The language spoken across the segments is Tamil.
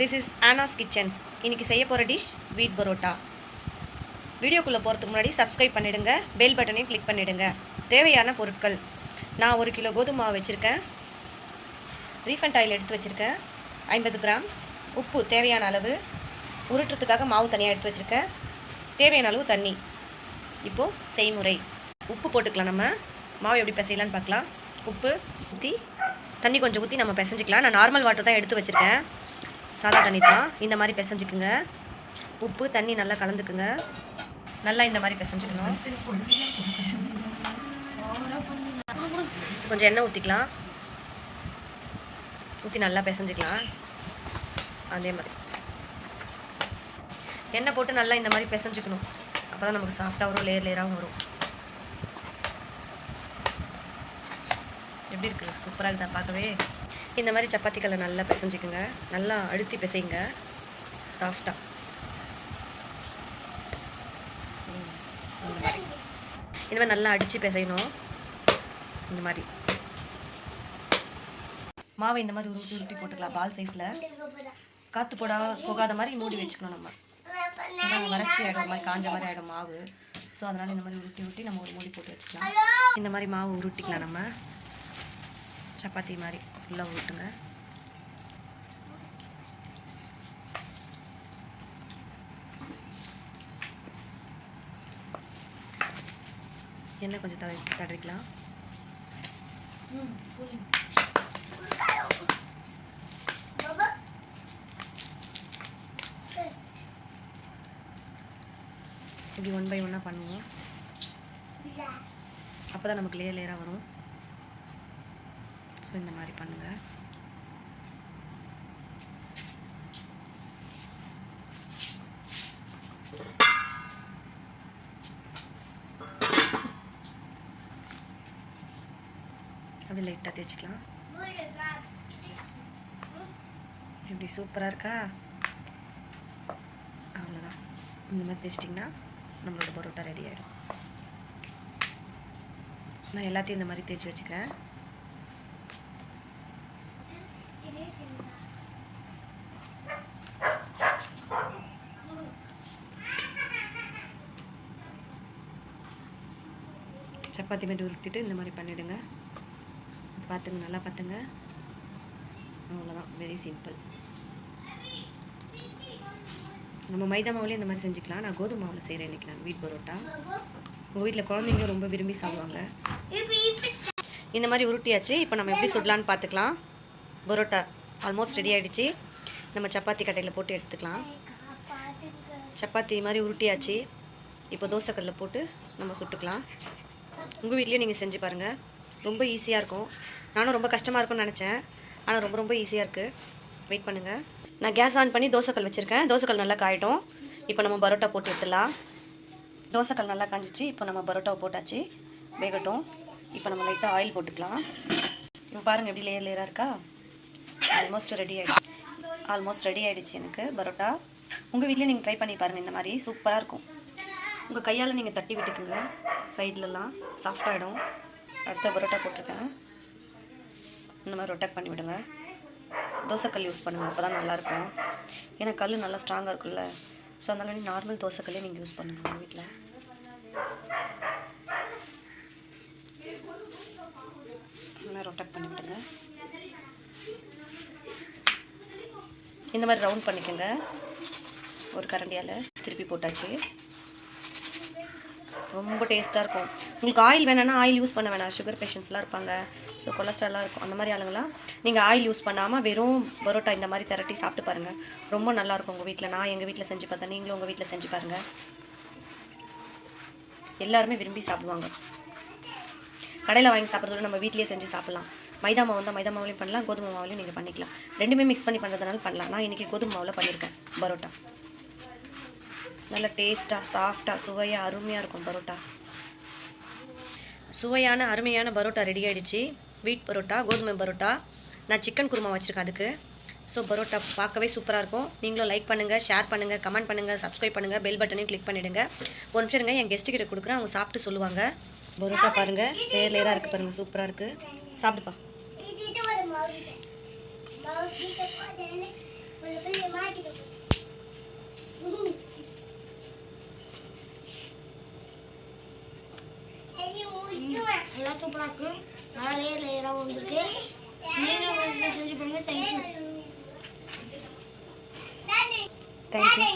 திஸ் இஸ் ஆனாஸ் கிச்சன்ஸ் இன்றைக்கி செய்ய போகிற டிஷ் வீட் பரோட்டா வீடியோக்குள்ளே போகிறதுக்கு முன்னாடி சப்ஸ்கிரைப் பண்ணிடுங்க பெல் பட்டனையும் கிளிக் பண்ணிவிடுங்க தேவையான பொருட்கள். நான் ஒரு கிலோ கோதுமை மாவு வச்சுருக்கேன். ரீஃபண்ட் ஆயில் எடுத்து வச்சுருக்கேன். ஐம்பது கிராம். உப்பு தேவையான அளவு. உருட்டுறதுக்காக மாவு தனியாக எடுத்து வச்சுருக்கேன். தேவையான அளவு தண்ணி. இப்போது செய்முறை. உப்பு போட்டுக்கலாம் நம்ம. மாவு எப்படி பிசையலான்னு பார்க்கலாம். உப்பு ஊற்றி தண்ணி கொஞ்சம் ஊற்றி நம்ம பிசைஞ்சிக்கலாம். நான் நார்மல் வாட்டர் தான் எடுத்து வச்சுருக்கேன். சாதா தண்ணி தான். இந்த மாதிரி பிசைஞ்சுக்குங்க. உப்பு தண்ணி நல்லா கலந்துக்குங்க. நல்லா இந்த மாதிரி பிசைஞ்சுக்கணும். கொஞ்சம் எண்ணெய் ஊற்றிக்கலாம் ஊற்றி நல்லா பிசைஞ்சிக்கலாம். அதே மாதிரி. எண்ணெய் போட்டு நல்லா இந்த மாதிரி பிசைஞ்சுக்கணும். அப்போ தான் நமக்கு சாஃப்டாக வரும் லேயர் லேயராகவும் வரும். எப்படி இருக்குது சூப்பராக இருக்குதா பார்க்கவே? இந்த மாதிரி சப்பாத்திகளை நல்லா பிசைஞ்சுக்குங்க. நல்லா அழுத்தி பிசைங்க. சாஃப்டாக இந்த மாதிரி. இந்த மாதிரி நல்லா அடித்து பிசையணும். இந்த மாதிரி. மாவை இந்த மாதிரி உருட்டி உருட்டி போட்டுக்கலாம். பால் சைஸில் காற்று போடா போகாத மாதிரி மூடி வச்சுக்கணும் நம்ம. வறட்சி ஆகிடும் மாதிரி காஞ்ச மாதிரி ஆகிடும் மாவு. ஸோ அதனால் இந்த மாதிரி உருட்டி உருட்டி நம்ம ஒரு மூடி போட்டு வச்சுக்கலாம். இந்த மாதிரி மாவு உருட்டிக்கலாம் நம்ம. சப்பாத்தி மாதிரி ஃபுல்லாக உருட்டுங்க எண்ணெய் கொஞ்சம் தடவி தடவிக்கலாம். இப்படி ஒன் பை ஒன்னாக பண்ணுவோம். அப்போ தான் நமக்கு லேயர் லேயராக வரும். ஸோ இந்த மாதிரி பண்ணுங்கள் அப்படியே லைட்டாக தேய்ச்சிக்கலாம். எப்படி சூப்பராக இருக்கா? அவ்வளோதான் இந்த மாதிரி தேய்ச்சிட்டிங்கன்னா நம்மளோட பரோட்டா ரெடி ஆகிடும் நான் எல்லாத்தையும் இந்த மாதிரி தேய்ச்சி வச்சுக்கிறேன். சப்பாத்தி மாதிரி உருட்டிட்டு இந்த மாதிரி பண்ணிவிடுங்க பார்த்துங்க நல்லா பார்த்துங்க. அவ்வளோதான் வெரி சிம்பிள் நம்ம மைதா மாவுலேயே இந்த மாதிரி செஞ்சுக்கலாம். நான் கோதுமை மாவில் செய்கிறேன் இன்றைக்கி நான் வீட் பரோட்டா. உங்கள் வீட்டில் குழந்தைங்க ரொம்ப விரும்பி சாப்பிடுவாங்க. இந்த மாதிரி உருட்டியாச்சு. இப்போ நம்ம எப்படி சுடலான்னு பார்த்துக்கலாம். பரோட்டா ஆல்மோஸ்ட் ரெடி ஆகிடுச்சு நம்ம சப்பாத்தி கட்டையில் போட்டு எடுத்துக்கலாம். சப்பாத்தி மாதிரி உருட்டியாச்சு. இப்போ தோசைக்கல்லில் போட்டு நம்ம சுட்டுக்கலாம். உங்கள் வீட்லேயும் நீங்கள் செஞ்சு பாருங்கள் ரொம்ப ஈஸியாக இருக்கும். நானும் ரொம்ப கஷ்டமாக இருக்கும்னு நினச்சேன். ஆனால் ரொம்ப ரொம்ப ஈஸியாக இருக்குது வெயிட் பண்ணுங்கள் நான் கேஸ் ஆன் பண்ணி தோசைக்கல் வச்சுருக்கேன். தோசைக்கல் நல்லா காயிட்டும். இப்போ நம்ம பரோட்டா போட்டு எடுத்துடலாம். தோசைக்கல் நல்லா காஞ்சிச்சு. இப்போ நம்ம பரோட்டாவை போட்டாச்சு. வேகட்டும். இப்போ நம்ம லைட்டாக ஆயில் போட்டுக்கலாம். இப்போ பாருங்கள் எப்படி லேயர் லேயராக இருக்கா? ஆல்மோஸ்ட் ரெடி ஆகிடுச்சு ஆல்மோஸ்ட் ரெடி ஆகிடுச்சு எனக்கு பரோட்டா. உங்கள் வீட்லேயும் நீங்கள் ட்ரை பண்ணி பாருங்கள் இந்த மாதிரி சூப்பராக இருக்கும். உங்கள் கையால் நீங்கள் தட்டி விட்டுக்குங்க. சைட்லலாம் சாஃப்டாகிடும் அடுத்த பரோட்டா போட்டிருக்கேன். இந்த மாதிரி ரொட்டாக் பண்ணி விடுங்க. தோசைக்கல் யூஸ் பண்ணுங்கள் அப்போ தான் நல்லாயிருக்கும். ஏன்னா கல் நல்லா ஸ்ட்ராங்காக இருக்கும்ல. ஸோ அதனால நீ நார்மல் தோசைக்கல்லே நீங்கள் யூஸ் பண்ணுங்கள் உங்கள் வீட்டில் நல்லா ரொட்டாக் பண்ணி விடுங்க. இந்த மாதிரி ரவுண்ட் பண்ணிக்கோங்க. ஒரு கரண்டியால் திருப்பி போட்டாச்சு. ரொம்ப டேஸ்ட்டாக இருக்கும். உங்களுக்கு ஆயில் வேணும்னா ஆயில் யூஸ் பண்ண வேணாம். சுகர் பேஷண்ட்ஸ்லாம் இருப்பாங்க. ஸோ கொலஸ்ட்ராலாக இருக்கும். அந்த மாதிரி ஆளுங்களாம் நீங்கள் ஆயில் யூஸ் பண்ணாமல் வெறும் பரோட்டா இந்த மாதிரி திரட்டி சாப்பிட்டு பாருங்கள் ரொம்ப நல்லாயிருக்கும் உங்கள் வீட்டில் நான் எங்கள் வீட்டில் செஞ்சு பார்த்தேன். நீங்களும் உங்கள் வீட்டில் செஞ்சு பாருங்கள் எல்லாருமே விரும்பி சாப்பிடுவாங்க. கடையில் வாங்கி சாப்பிட்றதோட நம்ம வீட்லேயே செஞ்சு சாப்பிட்லாம். மைதா மாவு வந்தால் மைதா மாவுலையும் பண்ணலாம். கோதுமை மாவுலையும் நீங்கள் பண்ணிக்கலாம். ரெண்டுமே மிக்ஸ் பண்ணி பண்ணுறதுனால பண்ணலாம். நான் இன்றைக்கி கோதுமை மாவில் பண்ணியிருக்கேன் பரோட்டா. நல்ல டேஸ்ட்டாக சாஃப்டாக சுவையாக அருமையாக இருக்கும் பரோட்டா. சுவையான அருமையான பரோட்டா ரெடி ஆகிடுச்சு வீட் பரோட்டா கோதுமை பரோட்டா. நான் சிக்கன் குருமா வச்சுருக்கேன் அதுக்கு. ஸோ பரோட்டா பார்க்கவே சூப்பராக இருக்கும். நீங்களும் லைக் பண்ணுங்கள் ஷேர் பண்ணுங்கள் கமெண்ட் பண்ணுங்கள் சப்ஸ்கிரைப் பண்ணுங்கள் பெல் பட்டனையும் கிளிக் பண்ணிவிடுங்க ஒரு நிமிஷம் இருங்க என் கெஸ்ட்டு கிட்ட கொடுக்குறேன் அவங்க சாப்பிட்டு சொல்லுவாங்க. பரோட்டா பாருங்கள் லேயர் லேயராக இருக்குது பாருங்கள் சூப்பராக இருக்குது சாப்பிடுப்பா. எல்லாம் மவுண்ட் நல்லா சூப்பராக நல்லா லேயர் லேயராக வந்துருக்கு நீங்களும் செஞ்சு பண்ணுங்க தேங்க்யூ தேங்க்யூ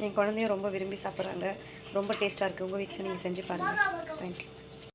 என் குழந்தையும் ரொம்ப விரும்பி சாப்பிட்றாங்க. ரொம்ப டேஸ்ட்டாக இருக்குது உங்கள் வீட்டில் நீங்கள் செஞ்சு பாருங்கள் தேங்க்யூ